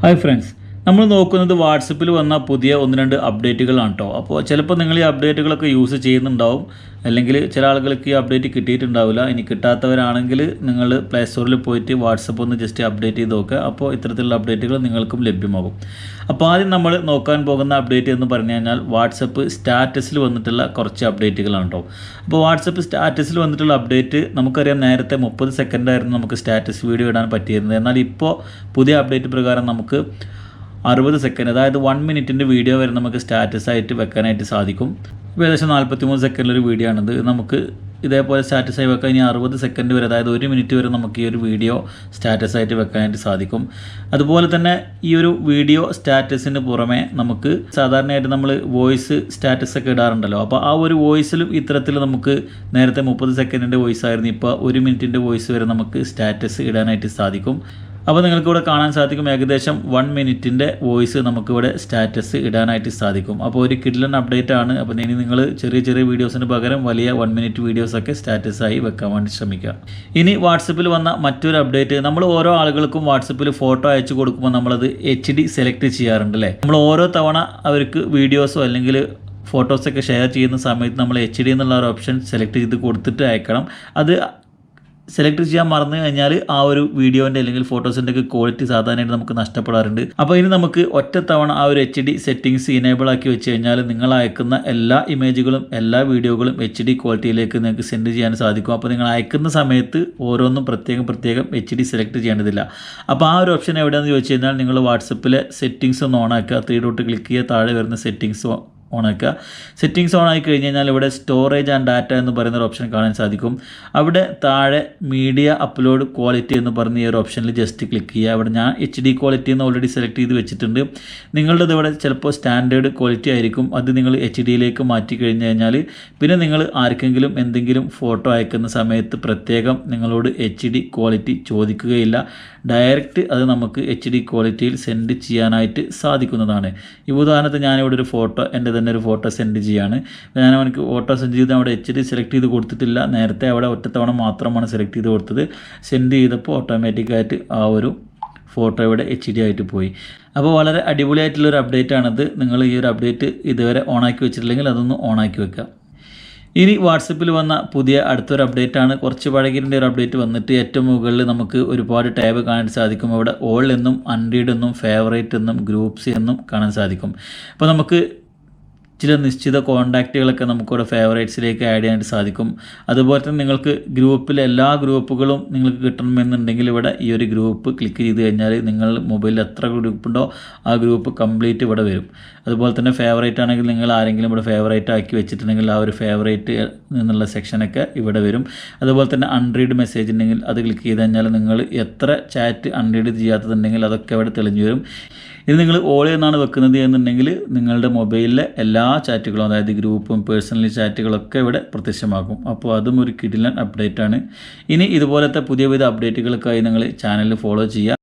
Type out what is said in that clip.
Hi friends, നമ്മൾ നോക്കുന്നത് വാട്സപ്പിൽ വന്ന പുതിയ ഒന്ന് രണ്ട് അപ്ഡേറ്റുകളാണ് കേട്ടോ അപ്പോൾ ചിലപ്പോൾ നിങ്ങൾ ഈ അപ്ഡേറ്റുകളൊക്കെ യൂസ് ചെയ്യുന്നുണ്ടാവും. അല്ലെങ്കിൽ ചില ആളുകൾക്ക് ഈ അപ്ഡേറ്റ് കിട്ടിയിട്ടുണ്ടാവില്ല. ഇനി കിട്ടാത്തവരാണെങ്കിൽ നിങ്ങൾ പ്ലേ സ്റ്റോറിൽ പോയിട്ട് വാട്സപ്പ് ഒന്ന് ജസ്റ്റ് അപ്ഡേറ്റ് ചെയ്ത് നോക്കുക അപ്പോൾ ഇത്തരത്തിലുള്ള അപ്ഡേറ്റുകൾ നിങ്ങൾക്കും ലഭ്യമാകും. അപ്പോൾ ആദ്യം നമ്മൾ നോക്കാൻ പോകുന്ന അപ്ഡേറ്റ് എന്ന് പറഞ്ഞു കഴിഞ്ഞാൽ വാട്സപ്പ് സ്റ്റാറ്റസിൽ വന്നിട്ടുള്ള കുറച്ച് അപ്ഡേറ്റുകളാണ് കേട്ടോ അപ്പോൾ വാട്സപ്പ് സ്റ്റാറ്റസിൽ വന്നിട്ടുള്ള അപ്ഡേറ്റ് നമുക്കറിയാം നേരത്തെ മുപ്പത് സെക്കൻഡായിരുന്നു നമുക്ക് സ്റ്റാറ്റസ് വീഡിയോ ഇടാൻ പറ്റിയിരുന്നത്. എന്നാൽ ഇപ്പോൾ പുതിയ അപ്ഡേറ്റ് പ്രകാരം നമുക്ക് അറുപത് സെക്കൻഡ് അതായത് വൺ മിനിറ്റിന്റെ വീഡിയോ വരെ നമുക്ക് സ്റ്റാറ്റസ് ആയിട്ട് വെക്കാനായിട്ട് സാധിക്കും. ഇപ്പോൾ ഏകദേശം നാൽപ്പത്തി മൂന്ന് സെക്കൻഡിലൊരു വീഡിയോ ആണിത്. നമുക്ക് ഇതേപോലെ സ്റ്റാറ്റസ് ആയി വെക്കാൻ ഇനി അറുപത് സെക്കൻഡ് വരെ അതായത് ഒരു മിനിറ്റ് വരെ നമുക്ക് ഈ ഒരു വീഡിയോ സ്റ്റാറ്റസ് ആയിട്ട് വെക്കാനായിട്ട് സാധിക്കും. അതുപോലെ തന്നെ ഈ ഒരു വീഡിയോ സ്റ്റാറ്റസിന് പുറമെ നമുക്ക് സാധാരണയായിട്ട് നമ്മൾ വോയിസ് സ്റ്റാറ്റസ് ഒക്കെ ഇടാറുണ്ടല്ലോ. അപ്പോൾ ആ ഒരു വോയിസിലും ഇത്തരത്തിൽ നമുക്ക് നേരത്തെ മുപ്പത് സെക്കൻഡിന്റെ വോയിസ് ആയിരുന്നു. ഇപ്പോൾ ഒരു മിനിറ്റിന്റെ വോയിസ് വരെ നമുക്ക് സ്റ്റാറ്റസ് ഇടാനായിട്ട് സാധിക്കും. അപ്പോൾ നിങ്ങൾക്ക് ഇവിടെ കാണാൻ സാധിക്കും ഏകദേശം വൺ മിനിറ്റിന്റെ വോയിസ് നമുക്കിവിടെ സ്റ്റാറ്റസ് ഇടാനായിട്ട് സാധിക്കും. അപ്പോൾ ഒരു കിഡ്ലൻ അപ്ഡേറ്റ് ആണ്. അപ്പോൾ ഇനി നിങ്ങൾ ചെറിയ ചെറിയ വീഡിയോസിന് പകരം വലിയ വൺ മിനിറ്റ് വീഡിയോസൊക്കെ സ്റ്റാറ്റസായി വെക്കാൻ വേണ്ടി ശ്രമിക്കുക. ഇനി വാട്സപ്പിൽ വന്ന മറ്റൊരു അപ്ഡേറ്റ് നമ്മൾ ഓരോ ആളുകൾക്കും വാട്സപ്പിൽ ഫോട്ടോ അയച്ചു കൊടുക്കുമ്പോൾ നമ്മളത് എച്ച് ഡി സെലക്ട് ചെയ്യാറുണ്ട് അല്ലേ? നമ്മൾ ഓരോ തവണ അവർക്ക് വീഡിയോസോ അല്ലെങ്കിൽ ഫോട്ടോസൊക്കെ ഷെയർ ചെയ്യുന്ന സമയത്ത് നമ്മൾ എച്ച് ഡി എന്നുള്ള ഒരു ഓപ്ഷൻ സെലക്ട് ചെയ്ത് കൊടുത്തിട്ട് അയക്കണം. അത് സെലക്ട് ചെയ്യാൻ മറന്നു കഴിഞ്ഞാൽ ആ ഒരു വീഡിയോന്റെ അല്ലെങ്കിൽ ഫോട്ടോസിന്റെ ഒക്കെ ക്വാളിറ്റി സാധാരണയായിട്ട് നമുക്ക് നഷ്ടപ്പെടാറുണ്ട്. അപ്പോൾ ഇനി നമുക്ക് ഒറ്റത്തവണ ആ ഒരു എച്ച് ഡി സെറ്റിങ്സ് ഇനേബിൾ ആക്കി വെച്ച് കഴിഞ്ഞാൽ നിങ്ങൾ അയക്കുന്ന എല്ലാ ഇമേജുകളും എല്ലാ വീഡിയോകളും എച്ച് ഡി ക്വാളിറ്റിയിലേക്ക് നിങ്ങൾക്ക് സെൻഡ് ചെയ്യാൻ സാധിക്കും. അപ്പോൾ നിങ്ങൾ അയക്കുന്ന സമയത്ത് ഓരോന്നും പ്രത്യേകം പ്രത്യേകം എച്ച് ഡി സെലക്ട് ചെയ്യേണ്ടതില്ല. അപ്പോൾ ആ ഒരു ഓപ്ഷൻ എവിടെയാണെന്ന് ചോദിച്ചു കഴിഞ്ഞാൽ നിങ്ങൾ വാട്സപ്പിലെ സെറ്റിങ്സ് ഒന്ന് ഓണാക്കുക ത്രീ ഡോട്ട് ക്ലിക്ക് ചെയ്യുക. താഴെ വരുന്ന സെറ്റിങ്സ് ഓണാക്കുക. സെറ്റിങ്സ് ഓൺ ആയി കഴിഞ്ഞ് കഴിഞ്ഞാൽ ഇവിടെ സ്റ്റോറേജ് ആൻഡ് ഡാറ്റ എന്ന് പറയുന്ന ഒരു ഓപ്ഷൻ കാണാൻ സാധിക്കും. അവിടെ താഴെ മീഡിയ അപ്ലോഡ് ക്വാളിറ്റി എന്ന് പറഞ്ഞ ഈ ഒരു ഓപ്ഷനിൽ ജസ്റ്റ് ക്ലിക്ക് ചെയ്യുക. അവിടെ ഞാൻ എച്ച് ഡി ക്വാളിറ്റി എന്ന് ഓൾറെഡി സെലക്ട് ചെയ്ത് വെച്ചിട്ടുണ്ട്. നിങ്ങളുടെ ഇവിടെ ചിലപ്പോൾ സ്റ്റാൻഡേർഡ് ക്വാളിറ്റി ആയിരിക്കും. അത് നിങ്ങൾ എച്ച് ഡിയിലേക്ക് മാറ്റി കഴിഞ്ഞ് കഴിഞ്ഞാൽ പിന്നെ നിങ്ങൾ ആർക്കെങ്കിലും എന്തെങ്കിലും ഫോട്ടോ അയക്കുന്ന സമയത്ത് പ്രത്യേകം നിങ്ങളോട് എച്ച് ഡി ക്വാളിറ്റി ചോദിക്കുകയില്ല. ഡയറക്റ്റ് അത് നമുക്ക് എച്ച് ഡി ക്വാളിറ്റിയിൽ സെൻഡ് ചെയ്യാനായിട്ട് സാധിക്കുന്നതാണ്. ഈ ഉദാഹരണത്തിന് ഞാനിവിടെ ഒരു ഫോട്ടോ എന്റെ തന്നെ ഒരു ഫോട്ടോ സെൻഡ് ചെയ്യാണ്. ഞാൻ അവനക്ക് ഫോട്ടോ സെൻഡ് ചെയ്ത് അവിടെ എച്ച് ഡി സെലക്ട് ചെയ്ത് കൊടുത്തിട്ടില്ല. നേരത്തെ അവിടെ ഒറ്റത്തവണ മാത്രമാണ് സെലക്ട് ചെയ്ത് കൊടുത്തത്. സെൻഡ് ചെയ്തപ്പോൾ ഓട്ടോമാറ്റിക്കായിട്ട് ആ ഒരു ഫോട്ടോ ഇവിടെ എച്ച് ഡി ആയിട്ട് പോയി. അപ്പോൾ വളരെ അടിപൊളിയായിട്ടുള്ളൊരു അപ്ഡേറ്റ് ആണത്. നിങ്ങൾ ഈ ഒരു അപ്ഡേറ്റ് ഇതുവരെ ഓൺ ആക്കി വെച്ചിട്ടില്ലെങ്കിൽ അതൊന്ന് ആക്കി വെക്കുക. ഇനി വാട്സപ്പിൽ വന്ന പുതിയ അടുത്തൊരു അപ്ഡേറ്റ് ആണ്. കുറച്ച് പഴകിന്റെ ഒരു അപ്ഡേറ്റ് വന്നിട്ട് ഏറ്റവും മുകളിൽ നമുക്ക് ഒരുപാട് ടാബ് കാണാൻ സാധിക്കും. അവിടെ ഓൾ എന്നും അൺറീഡ് എന്നും ഫേവറേറ്റ് എന്നും ഗ്രൂപ്പ്സ് എന്നും കാണാൻ സാധിക്കും. അപ്പോൾ നമുക്ക് ചില നിശ്ചിത കോണ്ടാക്റ്റുകളൊക്കെ നമുക്കിവിടെ ഫേവറേറ്റ്സിലേക്ക് ആഡ് ചെയ്യാനായിട്ട് സാധിക്കും. അതുപോലെ തന്നെ നിങ്ങൾക്ക് ഗ്രൂപ്പിലെ എല്ലാ ഗ്രൂപ്പുകളും നിങ്ങൾക്ക് കിട്ടണമെന്നുണ്ടെങ്കിൽ ഇവിടെ ഈ ഒരു ഗ്രൂപ്പ് ക്ലിക്ക് ചെയ്ത് കഴിഞ്ഞാൽ നിങ്ങൾ മൊബൈലിൽ എത്ര ഗ്രൂപ്പ് ഉണ്ടോ ആ ഗ്രൂപ്പ് കംപ്ലീറ്റ് ഇവിടെ വരും. അതുപോലെ തന്നെ ഫേവറേറ്റ് ആണെങ്കിൽ നിങ്ങൾ ആരെങ്കിലും ഇവിടെ ഫേവറേറ്റ് ആക്കി വെച്ചിട്ടുണ്ടെങ്കിൽ ആ ഒരു ഫേവറേറ്റ് എന്നുള്ള സെക്ഷനൊക്കെ ഇവിടെ വരും. അതുപോലെ തന്നെ അൺറീഡ് മെസ്സേജ് ഉണ്ടെങ്കിൽ അത് ക്ലിക്ക് ചെയ്ത് കഴിഞ്ഞാൽ നിങ്ങൾ എത്ര ചാറ്റ് അൺറീഡ് ചെയ്യാത്തതുണ്ടെങ്കിൽ അതൊക്കെ ഇവിടെ തെളിഞ്ഞു വരും. ഇത് നിങ്ങൾ ഓൾ എന്നാണ് വെക്കുന്നത് എന്നുണ്ടെങ്കിൽ നിങ്ങളുടെ മൊബൈലിലെ എല്ലാ ചാറ്റുകളും അതായത് ഗ്രൂപ്പും പേഴ്സണൽ ചാറ്റുകളൊക്കെ ഇവിടെ പ്രത്യക്ഷമാക്കും അപ്പോൾ അതും ഒരു കിടിലൻ അപ്ഡേറ്റ് ആണ്. ഇനി ഇതുപോലത്തെ പുതിയ പുതിയ അപ്ഡേറ്റുകൾക്കായി നിങ്ങൾ ചാനൽ ഫോളോ ചെയ്യുക.